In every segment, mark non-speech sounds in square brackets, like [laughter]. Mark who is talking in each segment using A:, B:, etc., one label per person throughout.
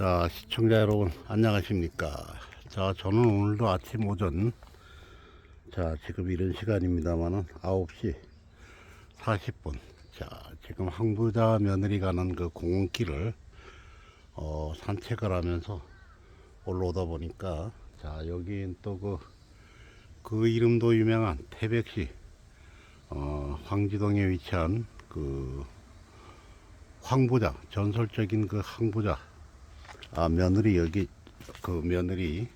A: 자, 시청자 여러분, 안녕하십니까. 자, 저는 오늘도 아침 오전, 자, 지금 이런 시간입니다만은 9시 40분. 자, 지금 항부자 며느리 가는 그 공원길을, 어, 산책을 하면서 올라오다 보니까, 자, 여긴 또 그, 그 이름도 유명한 태백시, 어, 황지동에 위치한 그, 황부자, 전설적인 그 황부자, 아, 며느리 여기 그 며느리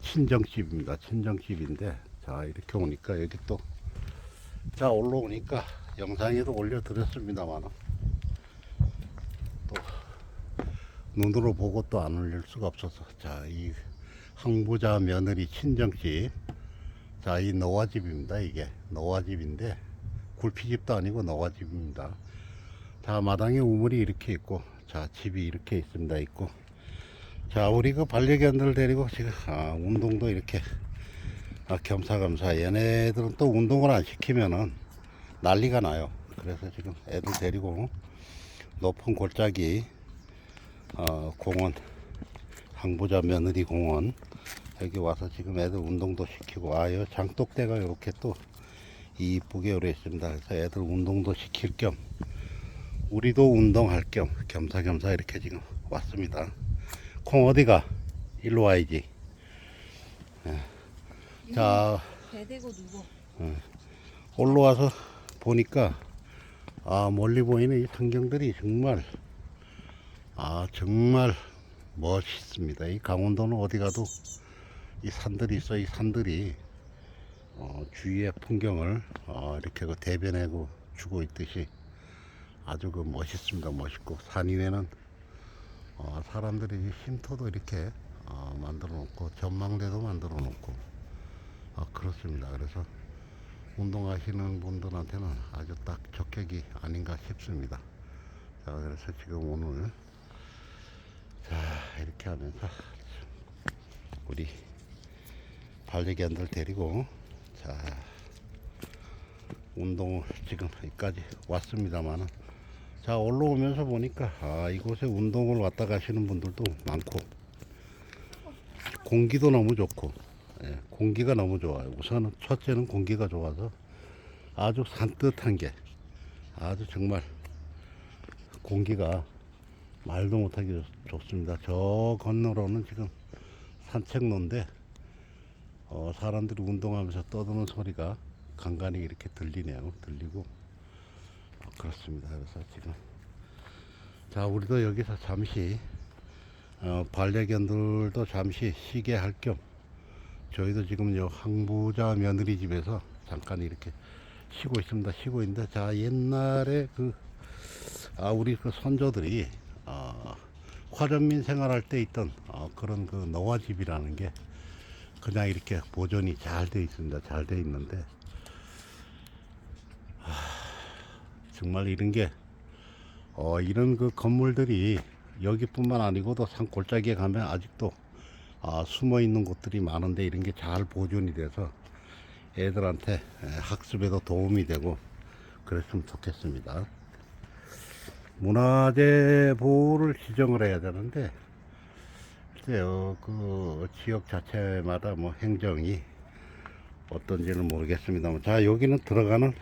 A: 친정집입니다. 친정집인데 자 이렇게 오니까 여기 또 자 올라오니까 영상에도 올려드렸습니다만 또 눈으로 보고 또 안 올릴 수가 없어서 자 이 항부자 며느리 친정집 자 이 노화집입니다. 이게 노화집인데 굴피집도 아니고 노화집입니다. 자 마당에 우물이 이렇게 있고 자 집이 이렇게 있습니다 있고 자 우리 그 반려견들 데리고 지금 아, 운동도 이렇게 아, 겸사겸사. 얘네들은 또 운동을 안 시키면은 난리가 나요. 그래서 지금 애들 데리고 높은 골짜기 어, 공원 항부자 며느리 공원 여기 와서 지금 애들 운동도 시키고 아요 장독대가 이렇게 또 이쁘게 오래 있습니다. 그래서 애들 운동도 시킬 겸 우리도 운동할 겸 겸사겸사 이렇게 지금 왔습니다. 콩 어디가? 일로 와야지. 예. 자,
B: 대대고 누워.
A: 올라와서 보니까 아 멀리 보이는 이 풍경들이 정말 아 정말 멋있습니다. 이 강원도는 어디 가도 이 산들이 있어 이 산들이 어, 주위의 풍경을 어, 이렇게 그 대변하고 주고 있듯이 아주 그 멋있습니다. 멋있고 산 위에는 어, 사람들이 이 쉼터도 이렇게 어, 만들어 놓고 전망대도 만들어 놓고 어, 그렇습니다. 그래서 운동하시는 분들한테는 아주 딱 적격이 아닌가 싶습니다. 자, 그래서 지금 오늘 자 이렇게 하면서 우리 반려견들 데리고 자 운동을 지금 여기까지 왔습니다만은 자 올라오면서 보니까 아 이곳에 운동을 왔다 가시는 분들도 많고 공기도 너무 좋고 예, 공기가 너무 좋아요. 우선은 첫째는 공기가 좋아서 아주 산뜻한 게 아주 정말 공기가 말도 못하게 좋- 좋습니다. 저 건너로는 지금 산책로인데 어, 사람들이 운동하면서 떠드는 소리가 간간히 이렇게 들리네요. 들리고. 어, 그렇습니다. 그래서 지금 자 우리도 여기서 잠시 어, 반려견들도 잠시 쉬게 할 겸 저희도 지금 요 항부자 며느리 집에서 잠깐 이렇게 쉬고 있습니다. 쉬고 있는데 자 옛날에 그 아, 우리 그 선조들이 어, 화전민 생활할 때 있던 어, 그런 그 노화집이라는 게 그냥 이렇게 보존이 잘 돼 있습니다. 잘 돼 있는데 정말 이런 게, 어, 이런 그 건물들이 여기뿐만 아니고도 산 골짜기에 가면 아직도 아, 숨어 있는 곳들이 많은데 이런 게 잘 보존이 돼서 애들한테 에, 학습에도 도움이 되고 그랬으면 좋겠습니다. 문화재 보호를 지정을 해야 되는데, 글쎄요, 그 지역 자체마다 뭐 행정이 어떤지는 모르겠습니다만, 자, 여기는 들어가는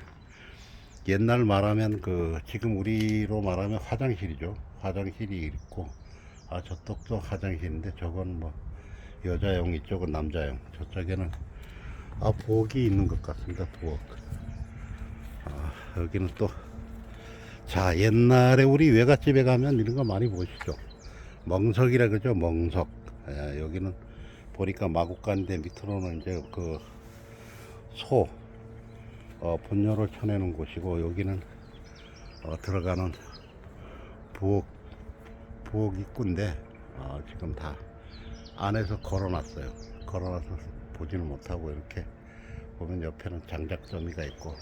A: 옛날 말하면 그 지금 우리로 말하면 화장실이죠. 화장실이 있고 아 저쪽도 화장실인데 저건 뭐 여자용 이쪽은 남자용 저쪽에는 아 부엌이 있는 것 같습니다. 부엌. 아 여기는 또 자 옛날에 우리 외갓집에 가면 이런 거 많이 보시죠. 멍석이라 그러죠. 멍석. 예, 여기는 보니까 마구간인데 밑으로는 이제 그 소 어, 분뇨를 쳐내는 곳이고 여기는 어, 들어가는 부엌 부엌 입구인데 어, 지금 다 안에서 걸어놨어요. 걸어놔서 보지는 못하고 이렇게 보면 옆에는 장작더미가 있고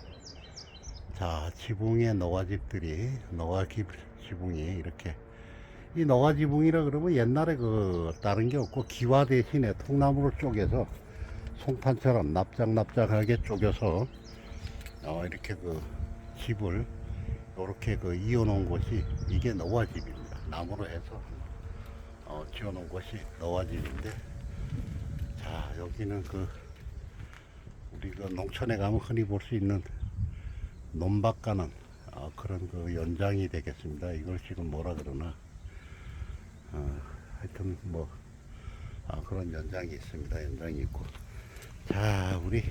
A: 자 지붕에 노화집들이 노화집 지붕이 이렇게 이 노화지붕이라 그러면 옛날에 그 다른 게 없고 기와 대신에 통나무를 쪼개서 송판처럼 납작납작하게 쪼개서 어, 이렇게 그 집을 이렇게 그 이어놓은 곳이 이게 노화집입니다. 나무로 해서 지어놓은 곳이 너와집인데 자 여기는 그 우리가 농촌에 가면 흔히 볼 수 있는 논밭 가는 어, 그런 그 연장이 되겠습니다. 이걸 지금 뭐라 그러나 어, 하여튼 뭐 아, 그런 연장이 있습니다. 연장이 있고 자 우리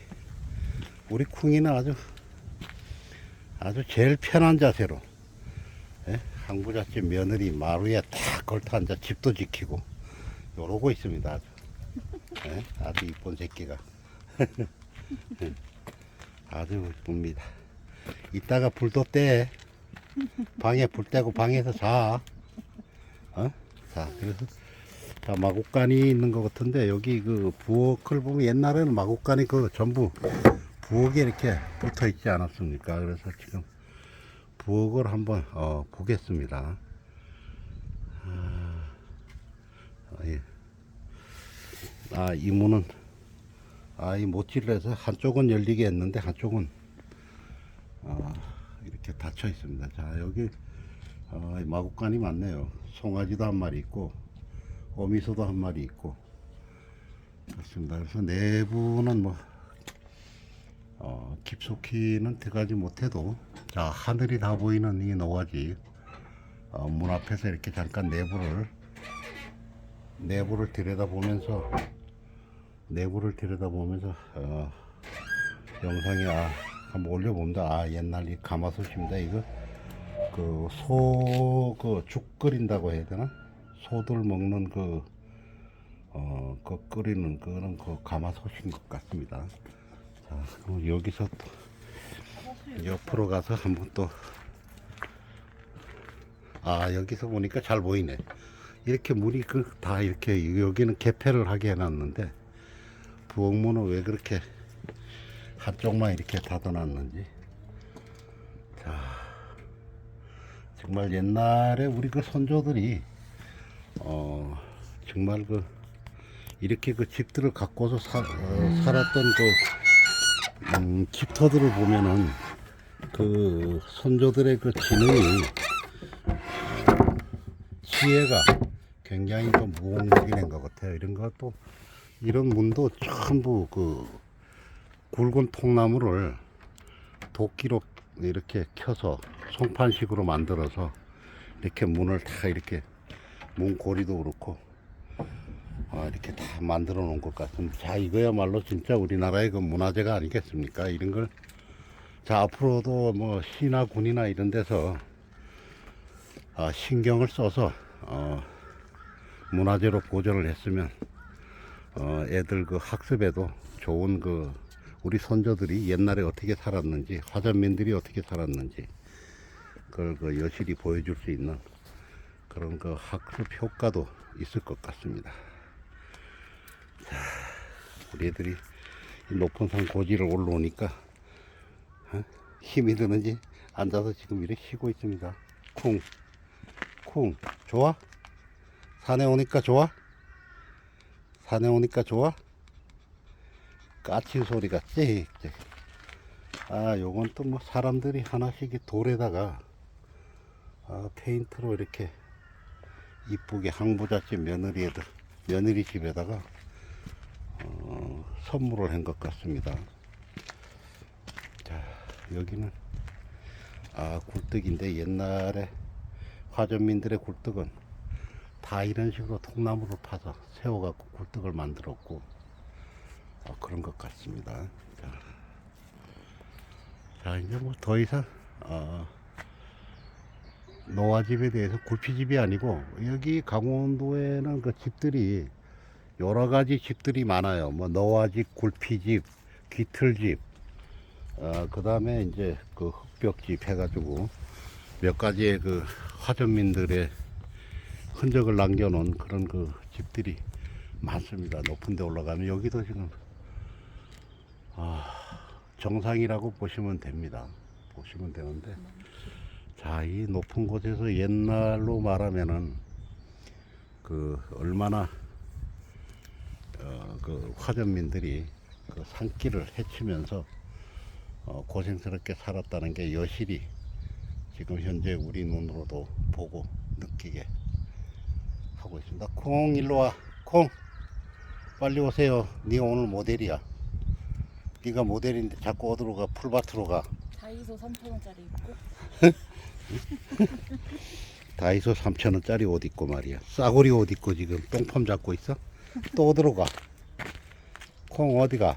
A: 우리 쿵이는 아주 아주 제일 편한 자세로 예? 항부잣집 며느리 마루에 딱 걸터 앉아 집도 지키고 요러고 있습니다. 아주 예? 아주 이쁜 새끼가 [laughs] 예. 아주 이쁩니다. 이따가 불도 떼 방에 불 떼고 방에서 자. 어? 자 그래서 자 마곡간이 있는 것 같은데 여기 그 부엌을 보면 옛날에는 마곡간이 그 전부 부엌에 이렇게 붙어 있지 않았습니까? 그래서 지금 부엌을 한번 어, 보겠습니다. 아, 아, 예. 아, 이 문은 아, 이 못질을 해서 한쪽은 열리게 했는데 한쪽은 어, 이렇게 닫혀 있습니다. 자, 여기 어, 마곡간이 많네요. 송아지도 한 마리 있고 어미소도 한 마리 있고 그렇습니다. 그래서 내부는 뭐 어, 깊숙이는 들어가지 못해도 자 하늘이 다 보이는 이 노가지 어, 문 앞에서 이렇게 잠깐 내부를 내부를 들여다보면서 내부를 들여다보면서 어, 영상이 아 한번 올려봅니다. 아 옛날 이 가마솥입니다. 이거 그 소 그 죽 끓인다고 해야 되나? 소들 먹는 그 어, 그 끓이는 그런 그 가마솥인 것 같습니다. 자, 그럼 여기서 또 옆으로 가서 한번 또, 아, 여기서 보니까 잘 보이네. 이렇게 문이 그 다 이렇게 여기는 개폐를 하게 해놨는데, 부엌문은 왜 그렇게 한쪽만 이렇게 닫아놨는지. 자, 정말 옛날에 우리 그 선조들이, 어, 정말 그, 이렇게 그 집들을 갖고서 사, 어, 살았던 그 음, 집터들을 보면은 그 선조들의 그 지능이 지혜가 굉장히 또 무궁무진한 것 같아요. 이런 것도 이런 문도 전부 그 굵은 통나무를 도끼로 이렇게 켜서 송판식으로 만들어서 이렇게 문을 다 이렇게 문 고리도 그렇고 아, 이렇게 다 만들어 놓은 것 같습니다. 자, 이거야말로 진짜 우리나라의 그 문화재가 아니겠습니까? 이런 걸, 자, 앞으로도 뭐 시나 군이나 이런 데서 아, 신경을 써서, 어, 문화재로 보존을 했으면, 어, 애들 그 학습에도 좋은 그, 우리 선조들이 옛날에 어떻게 살았는지, 화전민들이 어떻게 살았는지, 그걸 그 여실히 보여줄 수 있는 그런 그 학습 효과도 있을 것 같습니다. 우리 애들이 이 높은 산 고지를 올라오니까 어? 힘이 드는지 앉아서 지금 이렇게 쉬고 있습니다. 쿵, 쿵, 좋아? 산에 오니까 좋아? 산에 오니까 좋아? 까친 소리가 짹짹. 아, 요건 또 뭐 사람들이 하나씩 이 돌에다가 아, 페인트로 이렇게 이쁘게 항부잣집 며느리 애들 며느리 집에다가 어, 선물을 한 것 같습니다. 자, 여기는 아 굴뚝인데 옛날에 화전민들의 굴뚝은 다 이런 식으로 통나무를 파서 세워갖고 굴뚝을 만들었고 어, 그런 것 같습니다. 자, 자 이제 뭐 더 이상 어, 노화집에 대해서 굴피집이 아니고 여기 강원도에는 그 집들이 여러 가지 집들이 많아요. 뭐 너와집, 굴피집, 귀틀집, 어, 그 다음에 이제 그 흑벽집 해가지고 몇 가지의 그 화전민들의 흔적을 남겨놓은 그런 그 집들이 많습니다. 높은 데 올라가면 여기도 지금 아, 정상이라고 보시면 됩니다. 보시면 되는데 자, 이 높은 곳에서 옛날로 말하면은 그 얼마나 어, 그 화전민들이 그 산길을 헤치면서 어, 고생스럽게 살았다는 게 여실히 지금 현재 우리 눈으로도 보고 느끼게 하고 있습니다. 콩 일로 와. 콩 빨리 오세요. 네 오늘 모델이야. 네가 모델인데 자꾸 어디로 가? 풀밭으로 가.
B: 다이소 3,000원짜리 있고 [laughs]
A: 다이소 3,000원짜리 옷 입고 말이야. 싸구리 옷 입고 지금 똥팜 잡고 있어? 또 어디로 가? 콩 어디 가?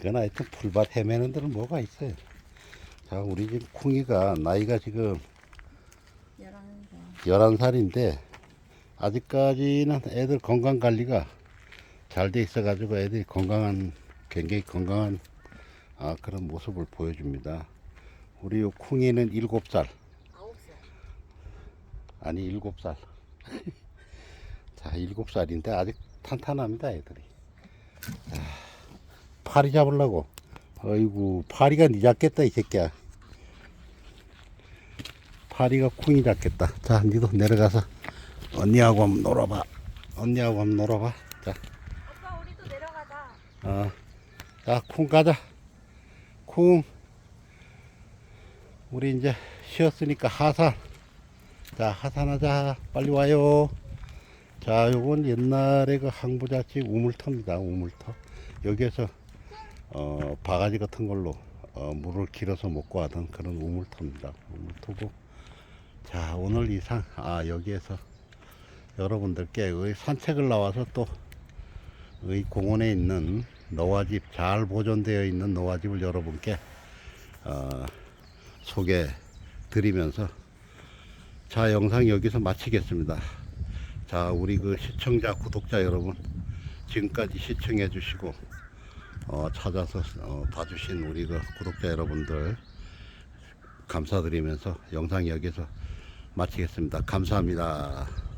A: 그나 하여튼 풀밭 헤매는 데는 뭐가 있어요. 자, 우리 집 콩이가 나이가 지금
B: 11살
A: 11살인데 아직까지는 애들 건강 관리가 잘 돼 있어 가지고 애들이 건강한 굉장히 건강한 아, 그런 모습을 보여줍니다. 우리 요 콩이는 7살
B: 9살
A: 아니 7살 [laughs] 자 7살인데 아직 탄탄합니다 애들이 자, 파리 잡으려고 어이구 파리가 니 잡겠다 이 새끼야 파리가 쿵이 잡겠다 자 니도 내려가서 언니하고 한번 놀아봐 언니하고 한번 놀아봐 자
B: 아빠 우리도 내려가자
A: 어. 자, 콩 가자. 콩. 우리 이제 쉬었으니까 하산. 자, 하산하자. 빨리 와요. 자, 요건 옛날에 그 항부자집 우물터입니다. 우물터. 여기에서 어, 바가지 같은 걸로 어, 물을 길어서 먹고 하던 그런 우물터입니다. 우물터고. 자, 오늘 이상 아, 여기에서 여러분들께 의 산책을 나와서 또이 공원에 있는 노화집 잘 보존되어 있는 노화집을 여러분께 어, 소개 드리면서 자 영상 여기서 마치겠습니다. 자 우리 그 시청자 구독자 여러분 지금까지 시청해 주시고 어, 찾아서 어, 봐주신 우리 그 구독자 여러분들 감사드리면서 영상 여기서 마치겠습니다. 감사합니다.